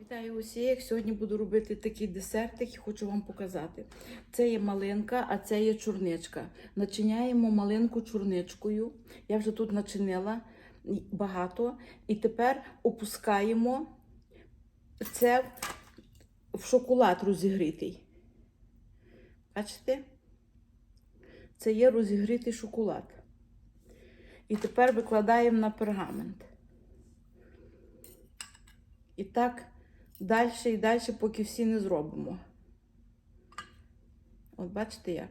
Вітаю усіх! Сьогодні буду робити такий десертик і хочу вам показати. Це є малинка, а це є чорничка. Начиняємо малинку чорничкою. Я вже тут начинила багато. І тепер опускаємо це в шоколад розігрітий. Бачите? Це є розігрітий шоколад. І тепер викладаємо на пергамент. І так далі і далі, поки всі не зробимо. От бачите як?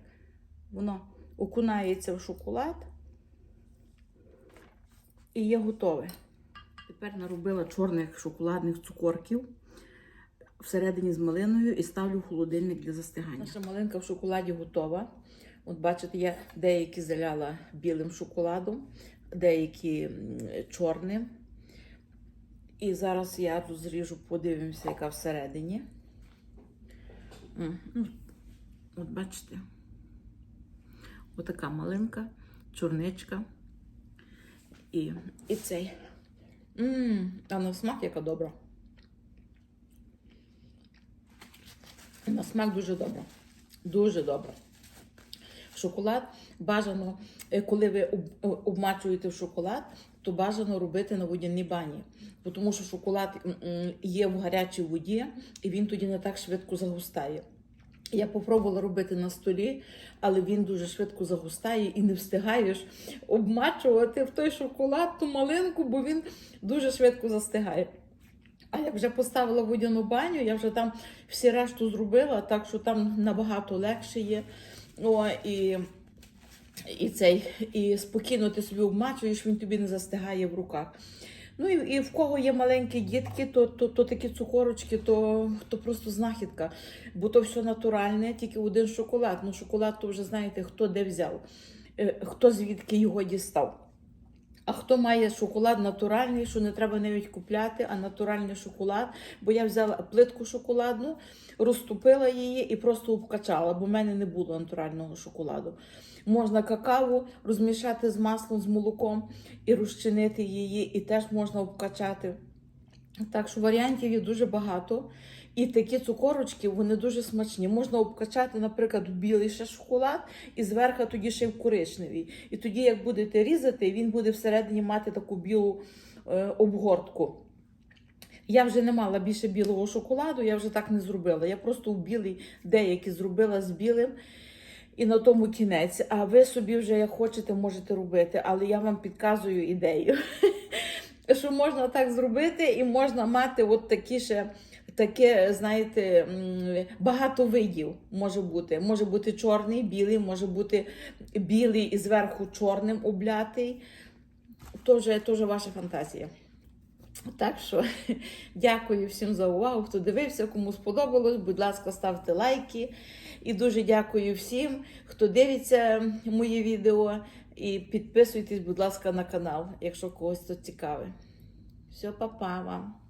Воно окунається в шоколад і є готове. Тепер наробила чорних шоколадних цукорків всередині з малиною і ставлю в холодильник для застигання. Наша малинка в шоколаді готова. От бачите, я деякі заляла білим шоколадом, деякі чорним. І зараз я розріжу, подивимося, яка всередині. Ну, От бачите, отака малинка, чорничка. І, і цей. Мм, а на смак яка добра. На смак дуже добра. Дуже добра. Шоколад бажано, е, коли ви об- обмачуєте шоколад, то бажано робити на водяній бані. Тому що шоколад є в гарячій воді, і він тоді не так швидко загустає. Я попробувала робити на столі, але він дуже швидко загустає і не встигаєш обмачувати в той шоколад ту малинку, бо він дуже швидко застигає. А як вже поставила водяну баню, я вже там всі решту зробила, так що там набагато легше є. О, і, і, цей, і спокійно ти собі обмачуєш, він тобі не застигає в руках. Ну і, і в кого є маленькі дітки, то, то, то такі цукорочки, то, то просто знахідка. Бо то все натуральне, тільки один шоколад. Ну, шоколад, то вже знаєте, хто де взяв, е, хто звідки його дістав. А хто має шоколад натуральний, що не треба навіть купляти, а натуральний шоколад. Бо я взяла плитку шоколадну, розтопила її і просто обкачала, бо в мене не було натурального шоколаду. Можна какаву розмішати з маслом, з молоком і розчинити її, і теж можна обкачати. Так що варіантів є дуже багато. І такі цукорочки вони дуже смачні. Можна обкачати, наприклад, білий ще шоколад і зверху тоді ще в коричневий. І тоді, як будете різати, він буде всередині мати таку білу е, обгортку. Я вже не мала більше білого шоколаду, я вже так не зробила. Я просто в білий деякі зробила з білим. І на тому кінець. А ви собі вже як хочете, можете робити, але я вам підказую ідею. Що можна так зробити, і можна мати от такі ще таке, знаєте, багато видів може бути. Може бути чорний, білий, може бути білий і зверху чорним облятий. Тож вже, ваша фантазія. Так що дякую всім за увагу, хто дивився, кому сподобалось. Будь ласка, ставте лайки. І дуже дякую всім, хто дивиться мої відео. І підписуйтесь, будь ласка, на канал, якщо когось це цікаве. Все, па-па вам.